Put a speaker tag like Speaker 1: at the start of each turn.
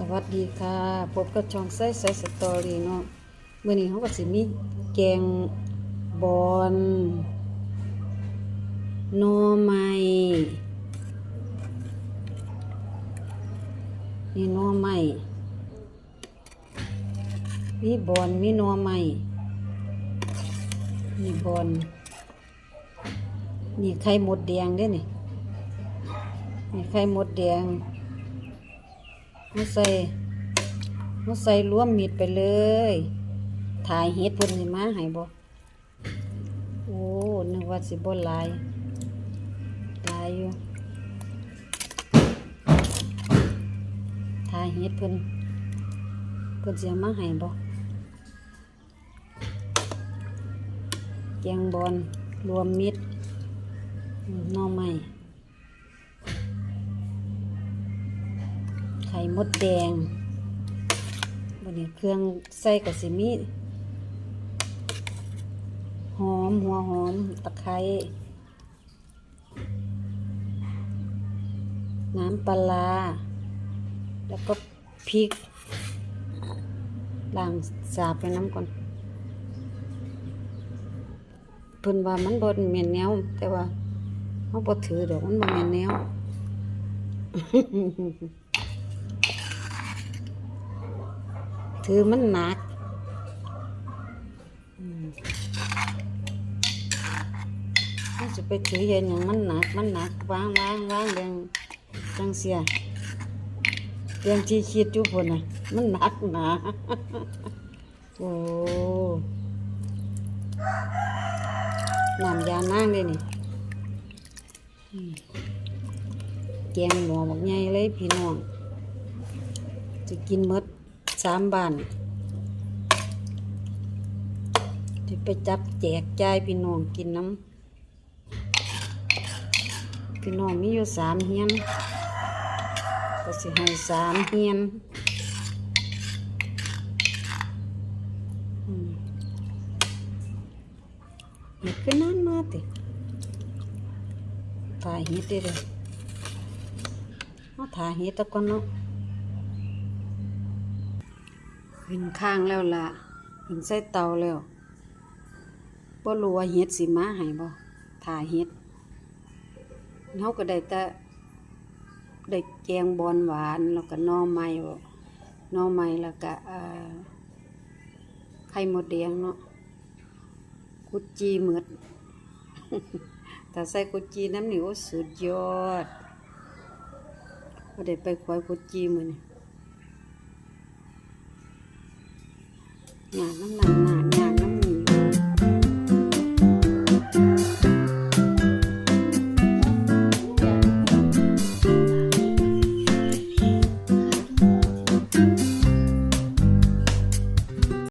Speaker 1: สวัสดีค่ะพบกับช่องไส้ไส้สตอรี่เนาะเมื่อนี้เขาก็สิมีแกงบอนนอไม้นี่นอไม้มีบอนมีนอไม้นี่บอนนี่ไข่มดแดงด้นี่นี่ไข่มดแดง มาใส่มาใส่รวมมิดไปเลย ถ่ายเฮ็ดเพิ่นสิมาให้บ่โอ้นึกว่าสิบ่หลายหลายอยู่ถ่ายเฮ็ดเพิ่นเพิ่นสิเอามาให้บ่แกงบอนรวมมิตรอืมหน่อไม้ ข่มดแดงวันนี้เครื่องใส่กับสิมีหอม หัวหอม ตะไคร้น้ำปลา แล้วก็พริกล้างสาบไปน้ำก่อนเพิ่นว่ามันบ่แม่นแนว แต่ว่าเฮาบ่ถือดอกมันบ่แม่นแนว ถือมันหนักมันจะไปถือย็นอย่างมันหนัก มันหนักวางวางวางเรื่องจังเสียเรื่องที่คิดอยู่พนน่ะ มันหนักหนาโอ้น้ำยานางเลยนี่แกงหมอบักใหญ่เลยพี่น้องจะกินมด สามบานจะไปจับแจกจ่ายพี่น้องกินน้ำพี่น้องมีอยู่สามเฮียน ก็สิให้สามเฮียนเห็ดก็นั่นมาติถ่ายเห็ดได้เลยเอาถ่ายเห็ดตะกอนเนาะ ขึ้นข้างแล้วล่ะขึ้นใส่เตาแล้วบ่รู้ว่าเฮ็ดสิมาให้บ่ถ่าเฮ็ดเฮาก็ได้แต่ได้แกงบอนหวานแล้วก็น่อไม้บ่น่อไม้แล้วก็ไข่มดแดงเนาะกุดจีหมืดถ้าใส่กุดจีน้ำนี่โอ้สุดยอดบ่ได้ไปควายกุดจีมื้อนี้ หนาน้ำหนักหนา